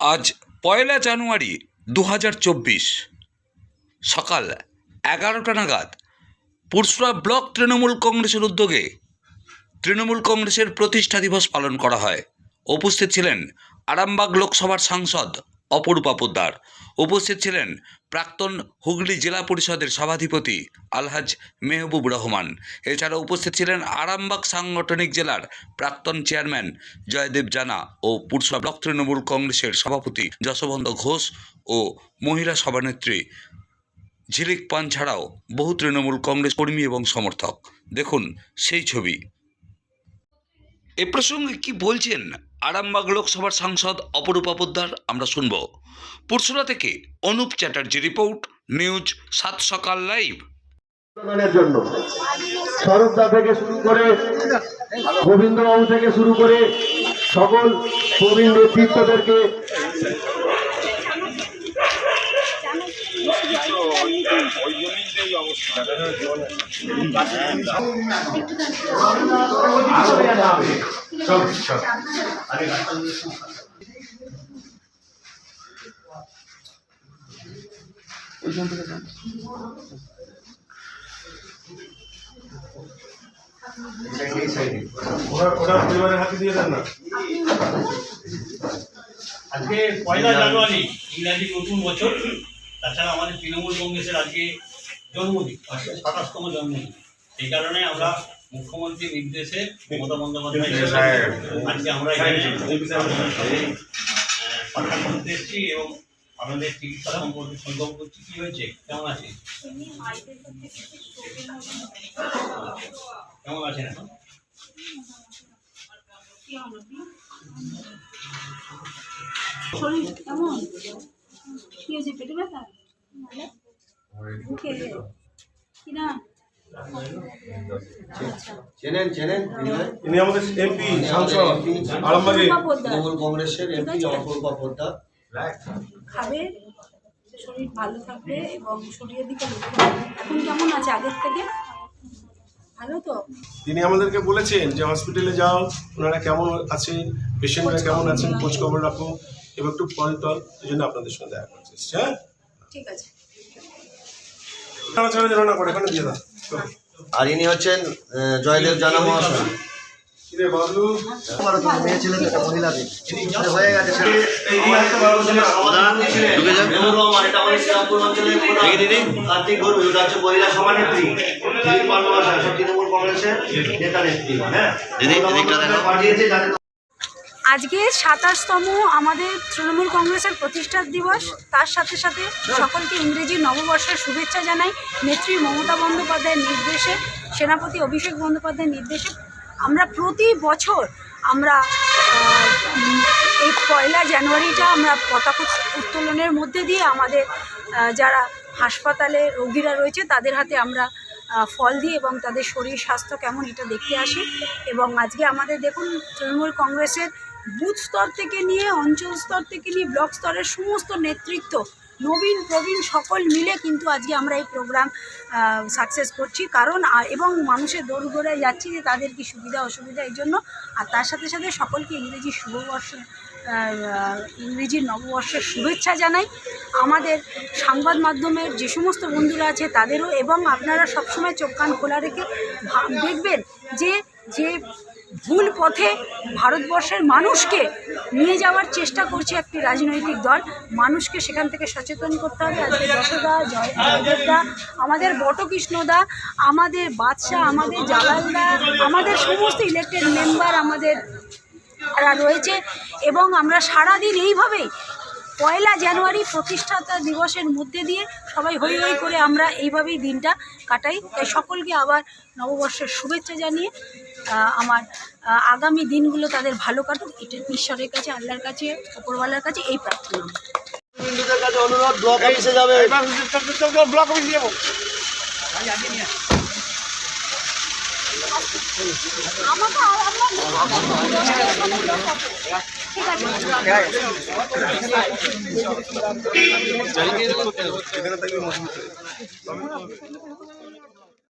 আজ পয়লা জানুয়ারি দু হাজার চব্বিশ, সকাল এগারোটা নাগাদ পুরসুরা ব্লক তৃণমূল কংগ্রেসের উদ্যোগে তৃণমূল কংগ্রেসের প্রতিষ্ঠা দিবস পালন করা হয়। উপস্থিত ছিলেন আরামবাগ লোকসভার সাংসদ অপরূপা পোদ্দার উপস্থিত ছিলেন প্রাক্তন হুগলি জেলা পরিষদের সভাধিপতি আলহাজ মেহবুব রহমান। এছাড়া উপস্থিত ছিলেন আরামবাগ সাংগঠনিক জেলার প্রাক্তন চেয়ারম্যান জয়দেব জানা ও পুরসুরা ব্লক তৃণমূল কংগ্রেসের সভাপতি যশবন্ত ঘোষ ও মহিলা সভানেত্রী ঝিলিক পান ছাড়াও বহু তৃণমূল কংগ্রেস কর্মী এবং সমর্থক। দেখুন সেই ছবি। এ প্রসঙ্গে কি বলছেন আরামবাগ লোকসভার সাংসদ অপরূপা পোদ্দার আমরা শুনব। পুরসুরা থেকে অনুপ চ্যাটার্জি রিপোর্ট, নিউজ সাত সকাল লাইভ। থেকে শুরু করে গোবিন্দবাবু থেকে শুরু করে সকল প্রবীণ নেতৃত্বদেরকে ওরা ওরা পরিবারের হাতে দিয়ে দেন না আজকে পয়লা জানুয়ারি ইংরাজি নতুন বছর। তাছাড়া আমাদের তৃণমূল কংগ্রেসের আজকে জন্মদিন সাতাশতম জন্মদিন। এই কারণে আমরা মুখ্যমন্ত্রীর নির্দেশে মমতা বন্দ্যোপাধ্যায় আজকে আমরা কথা বলতে এসেছি এবং আমাদের চিকিৎসা সম্পর্কে সঙ্গম করছি। কি হয়েছে? কেমন আছে কেমন আছেন এখন? শরীর কেমন? হয়েছে পেটে ব্যথা? মুখে? কি না চেনেন চেনেন ইনি আমাদের এমপি সাংসদ আরামবাগে। অপরূপা তৃণমূল কংগ্রেসের এমপি। পোদ্দার খাবে শরীর ভালো থাকবে এবং শরীরের দিকে এখন কেমন আছে আগের থেকে? ভালো তো? তিনি আমাদেরকে বলেছেন যে হসপিটালে যাও ওনারা কেমন আছেন পেশেন্টরা কেমন আছেন খোঁজ খবর রাখো। এবার একটু পরে তল এই জন্য আপনাদের সঙ্গে দেখা করতে এসেছি, হ্যাঁ? ঠিক আছে। আর ইনি হচ্ছেন জয়দেব জানা মহাশয়। হয়ে। কার্তিক গরু, এটা হচ্ছে মহিলা সভানেত্রী। তৃণমূল কংগ্রেসের নেতা নেত্রী, হ্যাঁ? পাঠিয়েছে আজকে সাতাশতম আমাদের তৃণমূল কংগ্রেসের প্রতিষ্ঠা দিবস। তার সাথে সাথে সকলকে ইংরেজি নববর্ষের শুভেচ্ছা জানাই। নেত্রী মমতা বন্দ্যোপাধ্যায়ের নির্দেশে, সেনাপতি অভিষেক বন্দ্যোপাধ্যায়ের নির্দেশে আমরা প্রতি বছর আমরা এই পয়লা জানুয়ারিটা আমরা পতাকা উত্তোলনের মধ্যে দিয়ে আমাদের যারা হাসপাতালে রোগীরা রয়েছে তাদের হাতে আমরা ফল দিই এবং তাদের শরীর স্বাস্থ্য কেমন এটা দেখতে আসি। এবং আজকে আমাদের দেখুন, তৃণমূল কংগ্রেসের বুথ স্তর থেকে নিয়ে অঞ্চল স্তর থেকে নিয়ে ব্লক স্তরের সমস্ত নেতৃত্ব, নবীন, প্রবীণ সকল মিলে কিন্তু আজকে আমরা এই প্রোগ্রাম সাকসেস করছি। কারণ এবং মানুষের দৌড় দৌড়ায় যাচ্ছি যে তাদের কি সুবিধা, অসুবিধা এই জন্য। আর তার সাথে সাথে সকলকে ইংরেজি শুভবর্ষ ইংরেজি নববর্ষের শুভেচ্ছা জানাই। আমাদের সংবাদ মাধ্যমের যে সমস্ত বন্ধুরা আছে তাদেরও এবং আপনারা সবসময় চোখ কান খোলা রেখে দেখবেন যে যে ভুল পথে ভারতবর্ষের মানুষকে নিয়ে যাওয়ার চেষ্টা করছে একটি রাজনৈতিক দল। মানুষকে সেখান থেকে সচেতন করতে হবে। আজকে যশোদা জয় জয়দেবদা, আমাদের বটকৃষ্ণদা, আমাদের বাদশাহ, আমাদের জালালদা, আমাদের সমস্ত ইলেক্টেড মেম্বার আমাদের রয়েছে এবং আমরা সারাদিন এইভাবেই পয়লা জানুয়ারি প্রতিষ্ঠাতা দিবসের মধ্যে দিয়ে সবাই হই হই করে আমরা এইভাবেই দিনটা কাটাই। তাই সকলকে আবার নববর্ষের শুভেচ্ছা জানিয়ে আমার আগামী দিনগুলো তাদের ভালো কাটুক এটা ঈশ্বরের কাছে আল্লাহর কাছে ওপরওয়ালার কাছে এই প্রার্থনা। হিন্দুদের কাছে অনুরোধ ব্লক অফিসে যাবে ব্লক অফিস যাব আমাকে ঠিক আছে